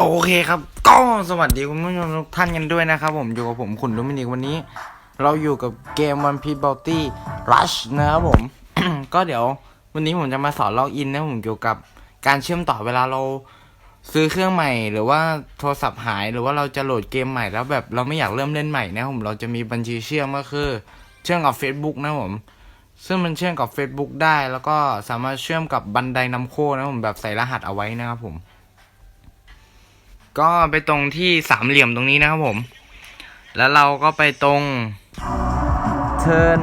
โอเคครับ ก็สวัสดีคุณผู้ชมทุกท่านกันด้วยนะครับผมอยู่กับผมคุณลูมินิกวันนี้ เราอยู่กับเกม One Piece Bounty Rush นะครับผม ก็เดี๋ยววันนี้ผมจะมาสอนล็อกอินนะผมเกี่ยวกับการเชื่อมต่อเวลาเราซื้อเครื่องใหม่ หรือว่าโทรศัพท์หายหรือว่าเราจะโหลดเกมใหม่แล้วแบบเราไม่อยากเริ่มเล่นใหม่นะผมเราจะมีบัญชีเชื่อมก็คือเชื่อมกับ Facebook นะผมซึ่งมันเชื่อมกับ Facebook ได้ แล้วก็สามารถเชื่อมกับบันไดนำโคนะผมแบบใส่รหัสเอาไว้นะครับผม ก็ไปตรงที่สามเหลี่ยมตรงนี้นะครับผม แล้วเราก็ไปตรง turn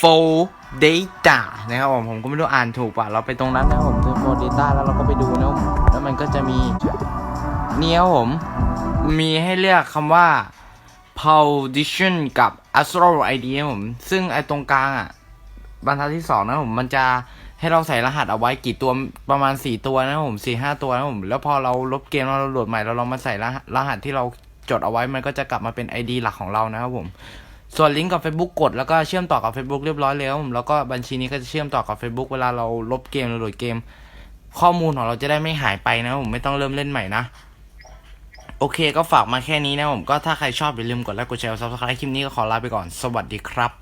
full data นะครับผม ผมก็ไม่รู้อ่านถูกป่ะ เราไปตรงนั้นนะครับผม turn full data แล้วเราก็ไปดูนะครับแล้วมันก็จะมีเนี่ยครับผม มีให้เลือกคำว่า position กับ astral id ครับผม ซึ่งไอ้ตรงกลางอะ บรรทัดที่สองนะครับผม มันจะ ให้เราใส่รหัสเอาไว้กี่ตัวประมาณสี่ตัวนะผมสี่ห้าตัวนะผมแล้วพอเราลบเกมเราโหลดใหม่เราลองมาใส่รหัสรหัสที่เราจดเอาไว้มันก็จะกลับมาเป็น ID หลักของเรานะครับผมส่วนลิงก์กับ Facebook กดแล้วก็เชื่อมต่อกับ Facebook เรียบร้อยแล้วแล้วก็บัญชีนี้ก็จะเชื่อมต่อกับ Facebook เวลาเราลบเกมหรือโหลดเกม ข้อมูลของเราจะได้ไม่หายไปนะผมไม่ต้องเริ่มเล่นใหม่นะโอเคก็ฝากมาแค่นี้นะผมก็ถ้าใครชอบอย่าลืมกดไลค์กดแชร์ซับสไครต์คลิปนี้ก็ขอลาไปก่อนสวัสดีครับ